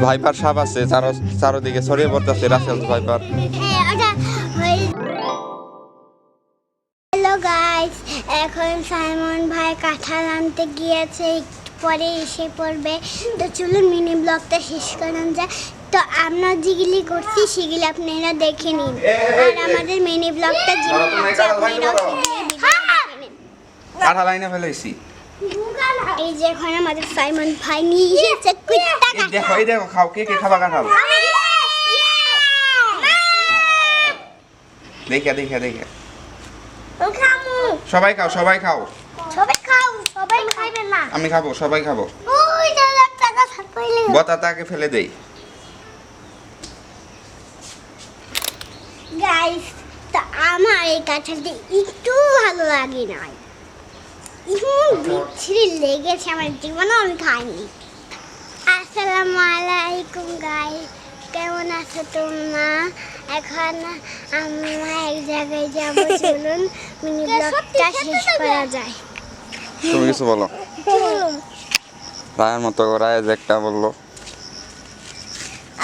Viper সাপ আছে চারো চারোদিকে ছড়িয়ে পড়তেছে রাসেল ভাইপার হ্যাঁ হ্যালো গাইস এখন সাইমন ভাই কাঁঠাল আনতে গিয়েছে একটু পরে এসে পড়বে তো চলুন মিনি ব্লগটা শেষ করান যায় তো আমরা যেগুলি করছি সেগুলি আপনারা দেখে নিন আর আমাদের মিনি ব্লগটা কাঁঠাল ভাঙতে আপনারাও পারো? সেগুলি দেখে নিন। কাঠা লাইনে ফেলেছি এই যে এখন আমাদের সাইমন ভাই নিয়ে এসেছে কুত্তা দেখো এই দেখো খাও কে কে খাবা। কাঁঠাল দেখে দেখে। দেখে সবাই খাও সবাই খাও। সবাই খাও সবাই খাইবে না। আমি খাব সবাই খাব। ওই টাকা থাকলে বতাতাকে ফেলে দেই। গাইস তা আমার এই কাঁঠালটি একটু ভালো লাগে নাই। এমন বিচ্ছিরি লেগেছে আমার জীবনেও আমি খাইনি। আসসালামু আলাইকুম গাইস কেমন আছো তোমরা? এখন আমরা এক জায়গায় যাব চলুন মিনি ব্লগটা শেষ করা যায়। তুমি কিছু বলো? রায়ের মতো রায় একটা বলল।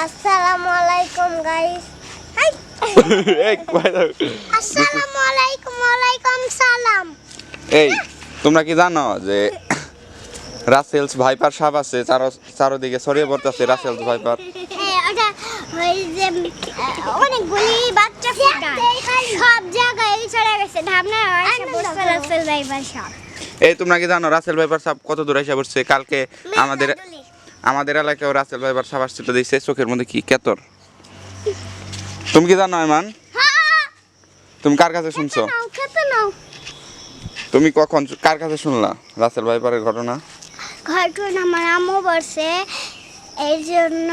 আসসালামু আলাইকুম গাইস। আসসালামু আলাইকুম ওয়ালাইকুম সালাম। এই তোমরা কি জানো যে রাসেলস ভাইপার সাপ আছে? চারো চারোদিকে ছড়িয়ে পড়তেছে রাসেলস ভাইপার। হ্যাঁ ওটা ওই যে আহ, অনেকগুলি বাচ্চা সব জায়গায় ছড়ে গেছে। রাসেল ড্রাইভার সব। এই তোমরা কি জানো রাসেল ভাইপার সাপ কত দূর এসে পড়ছে? কালকে আমাদের আমাদের এলাকায় রাসেল ভাইপার সাপ আসছিল দিয়েছে চোখের মধ্যে কি কেতর। তুমি কি জানো এমান তুমি কার কাছে শুনছো? খেতে নাও। তুমি কখন কার কাছে শুনলা? রাসেল ভাইপারের ঘটনা? ঘটনা আমার আম্মু বলছে এই জন্য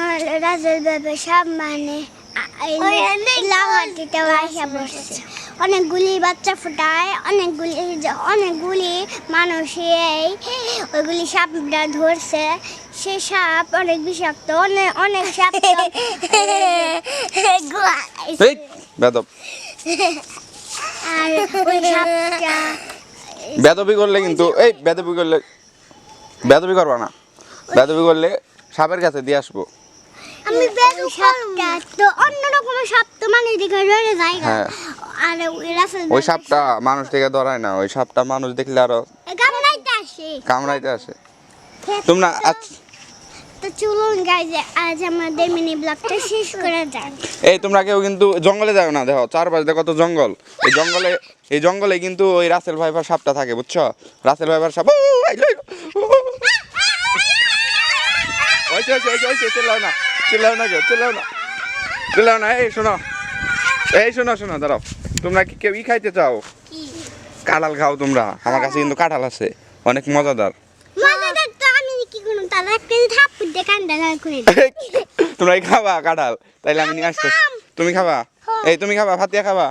রাজের ব্যাপারে সব মানে অনেকগুলি বাচ্চা ফুটায় অনেকগুলি অনেকগুলি মানুষ এই ওইগুলি সাপটা ধরছে। সে সাপ অনেক বিষাক্ত অনেক অনেক সাপ বেদব। আর ওই সাপটা বেদবি করলে কিন্তু এই বেদবি করলে বেদবি করবা না। বেদবি করলে সাপের কাছে দিয়ে আসব। আমি বেদবি সাপটা তো অন্য রকমের সাপ তো মানে দিকে রয়ে যায় হ্যাঁ। আর ওই রাসেল ওই সাপটা মানুষ থেকে ধরায় না। ওই সাপটা মানুষ দেখলে আরও কামড়াইতে আসে। কামড়াইতে আসে। তোমরা আজ তো চলুন গাইজ আজ আমাদের মিনি ব্লগটা শেষ করা যাক। এই তোমরা কেউ কিন্তু জঙ্গলে যাও না দেখো চারপাশে দেখো কত জঙ্গল। এই জঙ্গলে এই জঙ্গলে কিন্তু ওই রাসেল ভাইপার সাপটা থাকে বুঝছ? রাসেল ভাইপার সাপ চিল্লাও না চিল্লাও না কেউ চিল্লাও না। চিল্লাও না এই শোনো এই শোনো শোনো দাঁড়াও। তোমরা কি কেউ ই খাইতে চাও? কাঁঠাল খাও তোমরা আমার কাছে কিন্তু কাঁঠাল আছে অনেক মজাদার তো আমি কি করুন তাহলে একটা থাপ্পড় দিয়ে কান্দা করে দিই। তোমরা কি খাবা কাঁঠাল? তাইলে আমি নিয়ে আসতে তুমি খাবা? এই তুমি খাবা? ফাতিয়া খাবা?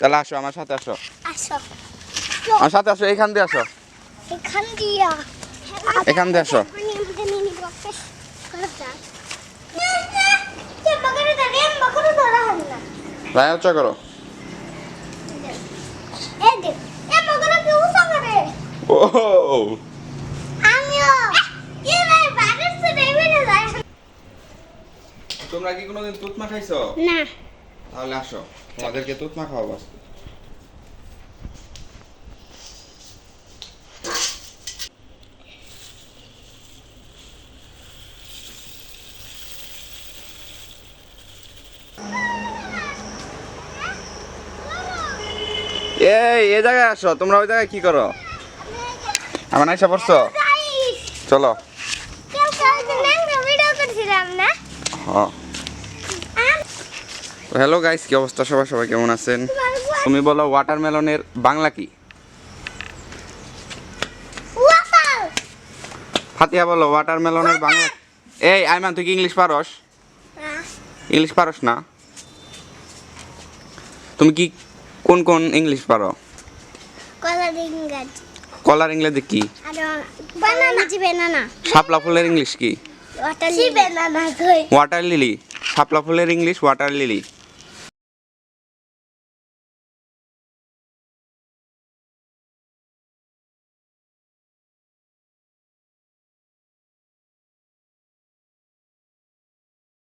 তাহলে আসো আমার সাথে আসো। আমার সাথে আসো এইখান দিয়ে আসো। এখান দিয়া। এখান দিয়ে আসো। আমাদের মিনি ব্লগটা শেষ করা যাক চেম্বা করে ধরে এম্বা করে ধরা হবে না রায় হচ্ছে করো এই দেখ এম্বা করে কেউ করে ও আমিও কি ভাই বাড়ির সে দেবে না যায় তোমরা কি কোনোদিন তুতমা খাইছো? না। তাহলে আসো তোমাদেরকে তুতমা খাওয়াবো আজকে। এই এ জায়গায় আসো তোমরা ওই জায়গায় কি করো? আমার আইসা পড়ছো? চলো। ভিডিও করছিলাম না? হ্যাঁ। হ্যালো গাইস কি অবস্থা? সবাই সবাই কেমন আছেন? তুমি বলো ওয়াটারমেলনের বাংলা কি? ফাতিয়া বলো ওয়াটারমেলনের বাংলা এই আইমান তুই কি ইংলিশ পারস? ইংলিশ পারস না? তুমি কি কোন কোন ইংলিশ পারো? কলা ডিঙ্গাজ কলার ইংরেজি কি? আর বানানা জি বানানা শাপলা ফুলের ইংলিশ কি? ওয়াটার লিলি শাপলা ফুলের ইংলিশ ওয়াটার লিলি